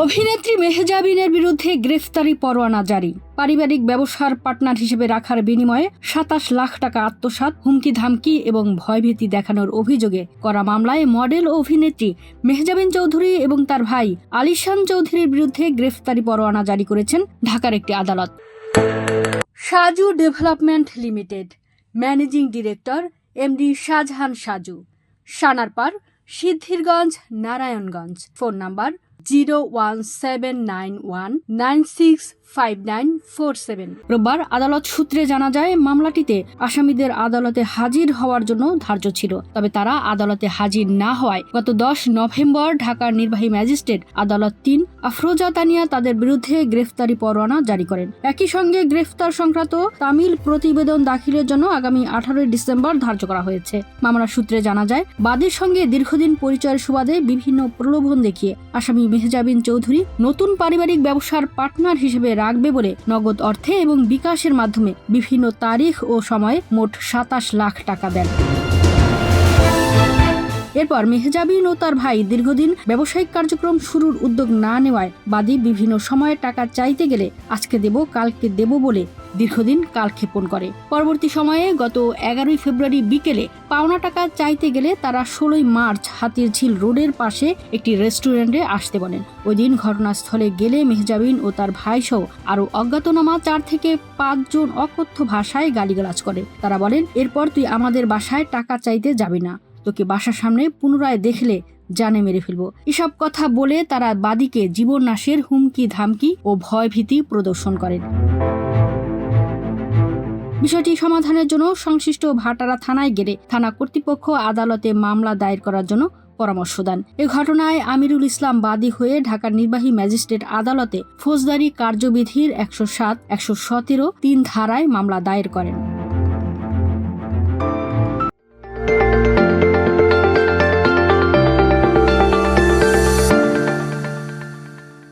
অভিনেত্রী মেহজাবিনের বিরুদ্ধে গ্রেফতারি পরোয়ানা জারি। পারিবারিক ব্যবসার পার্টনার হিসেবে রাখার বিনিময়ে সাতাশ লাখ টাকা আত্মসাৎ হুমকি ধামকি এবং ভয়ভীতি দেখানোর অভিযোগে করা মামলায় মডেল ও অভিনেত্রী মেহজাবিন চৌধুরী এবং তার ভাই আলিশান চৌধুরীর বিরুদ্ধে গ্রেফতারি পরোয়ানা জারি করেছেন ঢাকার একটি আদালত। Saju development limited. Managing director MD Shahjahan Saju. Sanarpar Siddhirganj, Narayanganj. Phone number zero one seven nine one nine six five nine four seven. রোববার আদালত সূত্রে জানা যায়, মামলাটিতে আসামিদের আদালতে হাজির হওয়ার জন্য ধার্য ছিল। তবে তারা আদালতে হাজির না হওয়ায় গত দশ নভেম্বর ঢাকার নির্বাহী ম্যাজিস্ট্রেট আদালত তিন আফরোজা তানিয়া তাদের বিরুদ্ধে গ্রেফতারি পরোয়ানা জারি করেন। একই সঙ্গে গ্রেফতার সংক্রান্ত তামিল প্রতিবেদন দাখিলের জন্য আগামী আঠারোই ডিসেম্বর ধার্য করা হয়েছে। মামলার সূত্রে জানা যায়, বাদীর সঙ্গে দীর্ঘদিন পরিচয়ের সুবাদে বিভিন্ন প্রলোভন দেখিয়ে আসামি মেহজাবিন চৌধুরী নতুন পারিবারিক ব্যবসার পার্টনার হিসেবে রাখবে বলে নগদ অর্থে এবং বিকাশের মাধ্যমে বিভিন্ন তারিখ ও সময়ে মোট সাতাশ লাখ টাকা দেন। এরপর মেহজাবিন ও তার ভাই দীর্ঘদিন ব্যবসায়িক কার্যক্রম শুরুর উদ্যোগ না নেওয়ায় বাদী বিভিন্ন সময়ে টাকা চাইতে গেলে আজকে দেব, কালকে দেব বলে দীর্ঘদিন কালক্ষেপণ করে। পরবর্তী সময়ে গত এগারোই ফেব্রুয়ারি বিকেলে পাওনা টাকা চাইতে গেলে তারা ষোলোই মার্চ হাতির ঝিল রোডের পাশে একটি রেস্টুরেন্টে আসতে বলেন। ওই দিন ঘটনাস্থলে গেলে মেহজাবিন ও তার ভাই সহ আরও অজ্ঞাতনামা চার থেকে পাঁচজন অকথ্য ভাষায় গালিগালাজ করে। তারা বলেন, এরপর তুই আমাদের বাসায় টাকা চাইতে যাবি না। তোকে বাসার সামনে পুনরায় দেখলে জানে মেরে ফেলব। এসব কথা বলে তারা বাদীকে জীবন নাশের হুমকি, ধামকি ও ভয়ভীতি প্রদর্শন করেন। বিষয়টি সমাধানের জন্য সংশ্লিষ্ট ভাটারা থানায় গেলে থানা কর্তৃপক্ষ আদালতে মামলা দায়ের করার জন্য পরামর্শ দেন। এ ঘটনায় আমিরুল ইসলাম বাদী হয়ে ঢাকার নির্বাহী ম্যাজিস্ট্রেট আদালতে ফৌজদারি কার্যবিধির একশো সাত, একশো সতেরো, তিন ধারায় মামলা দায়ের করেন।